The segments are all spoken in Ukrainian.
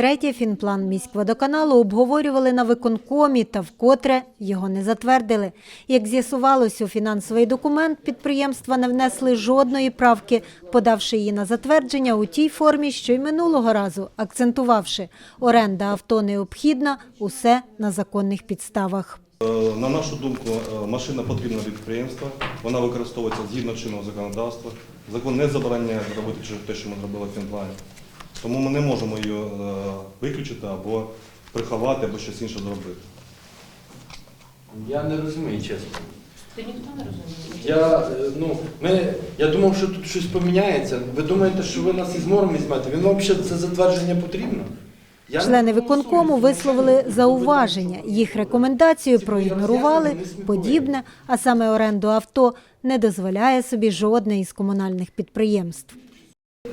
Втретє, фінплан міськводоканалу обговорювали на виконкомі та вкотре його не затвердили. Як з'ясувалось, у фінансовий документ підприємства не внесли жодної правки, подавши її на затвердження у тій формі, що й минулого разу, акцентувавши – оренда авто необхідна, усе на законних підставах. Е, На нашу думку, е, машина потрібна для підприємства. Вона використовується згідно чинного законодавства. Закон не забороняє зробити те, що ми зробили в фінплані. Тому ми не можемо її е, виключити або приховати, або щось інше зробити. Я не розумію, чесно. Та ніхто не розуміє. Я, е, ну, ми, я думав, що тут щось поміняється. Ви думаєте, що ви нас із мором візьмете? Він взагалі це затвердження потрібно? Я Члени виконкому висловили зауваження. Їх рекомендацію проігнорували. Подібне, а саме оренду авто, не дозволяє собі жодне із комунальних підприємств.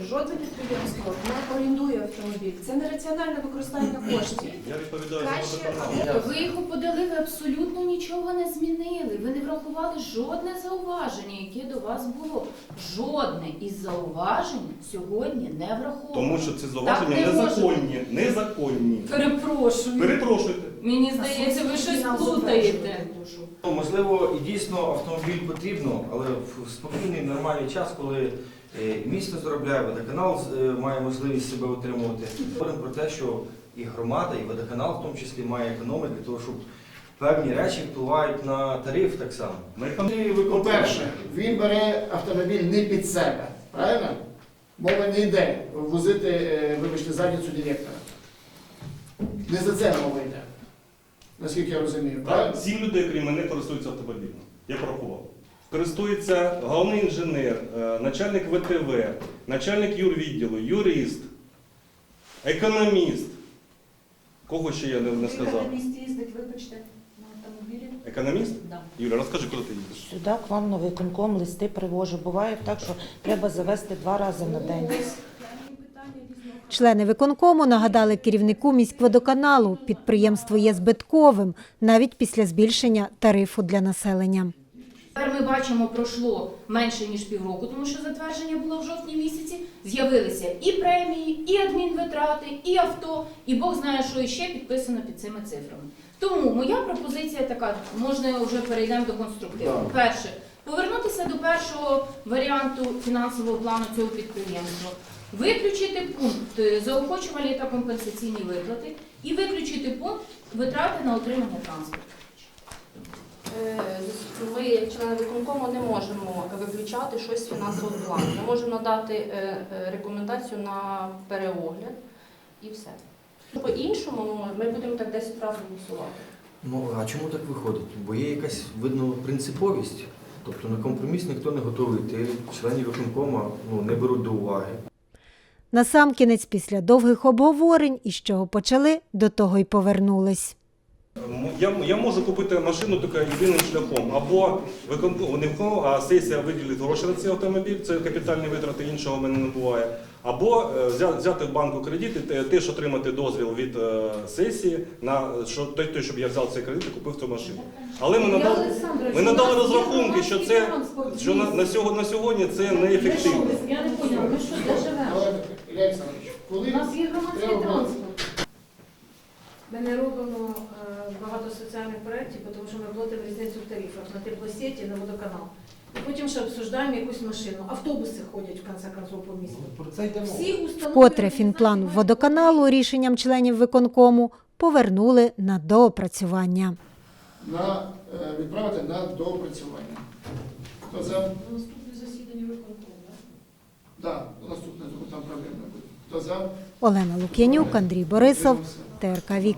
Жодне підприємство не орендує автомобіль. Це нераціональне використання коштів. Я відповідаю за Краще водоканал. Ви його подали, ви абсолютно нічого не змінили. Ви не врахували жодне зауваження, яке до вас було. Жодне із зауважень сьогодні не враховано. Тому що ці зауваження Так не незаконні. Незаконні. Перепрошую. Перепрошуйте. Мені здається, ви щось плутаєте. Ну, Можливо, і дійсно автомобіль потрібно, але в спокійний нормальний час, коли е, місто заробляє, водоканал е, має можливість себе утримувати. Говоримо про те, що і громада, і водоканал в тому числі має економити, для того, щоб певні речі впливають на тариф так само. Ми По-перше, він бере автомобіль не під себе, правильно? Мова не йде возити, е, вибачте, задницю директора. Не за це мова йде, наскільки я розумію, правильно? Так, сім людей, крім мене, користуються автомобілем. Я порахував. Користується головний інженер, е, начальник ВТВ, начальник юрвідділу, юрист, економіст. Кого ще я не, не сказав? на їздить, вибачте, на автомобілі. Економіст? Да. Юля, розкажи, куди ти їздиш? Сюди к вам на виконком листи привожу. Буває так, що треба завести два рази на день. Члени виконкому нагадали керівнику міськводоканалу, підприємство є збитковим навіть після збільшення тарифу для населення. Тепер ми бачимо, пройшло менше ніж півроку, тому що затвердження було в жовтні місяці. З'явилися і премії, і адмінвитрати, і авто, і Бог знає, що іще підписано під цими цифрами. Тому моя пропозиція така: можна вже перейдемо до конструктиву. Перше, повернутися до першого варіанту фінансового плану цього підприємства. Виключити пункт е, заохочувальні та компенсаційні виплати і виключити пункт витрати на отримання транспорту. Е, Ми, як члени виконкому, не можемо виключати щось з фінансового плану. Ми можемо надати е, рекомендацію на переогляд і все. По-іншому ну, ми будемо так 10 разів голосувати. Ну, а чому так виходить? Бо є якась, видно, принциповість. Тобто на компроміс ніхто не готовий йти. Члені виконкома ну, не беруть до уваги. Насамкінець, після довгих обговорень, із чого почали, до того й повернулись. Я, я можу купити машину тільки єдиним шляхом. Або виконком, не виконком, а сесія виділить гроші на цей автомобіль, це капітальні витрати, іншого в мене не буває. Або е, взяти в банку кредит і теж отримати дозвіл від е, сесії на що той, той, щоб я взяв цей кредит і купив цю машину. Але ми надали, ми надали розрахунки, що це що на, на, сьогодні, це неефективно. Я не поняла, ми що, де живемо? Але, Ілля Олександрович, коли У нас є громадський треба транспорт. Ми не робимо е, багато соціальних проєктів, тому що ми платимо різницю в тарифах на теплосеті, на водоканал. І потім ще обсуждаємо якусь машину. Автобуси ходять в конце концов по місту. Про це йде мова. Всі установи Вкотре фінплан водоканалу рішенням членів виконкому повернули на доопрацювання. на, е, відправити на доопрацювання. Хто за? Наступне засідання виконкому, так? Так, наступне там проблем не буде. Хто за? Олена Лук'янюк, Андрій Борисов? ТРК Вік.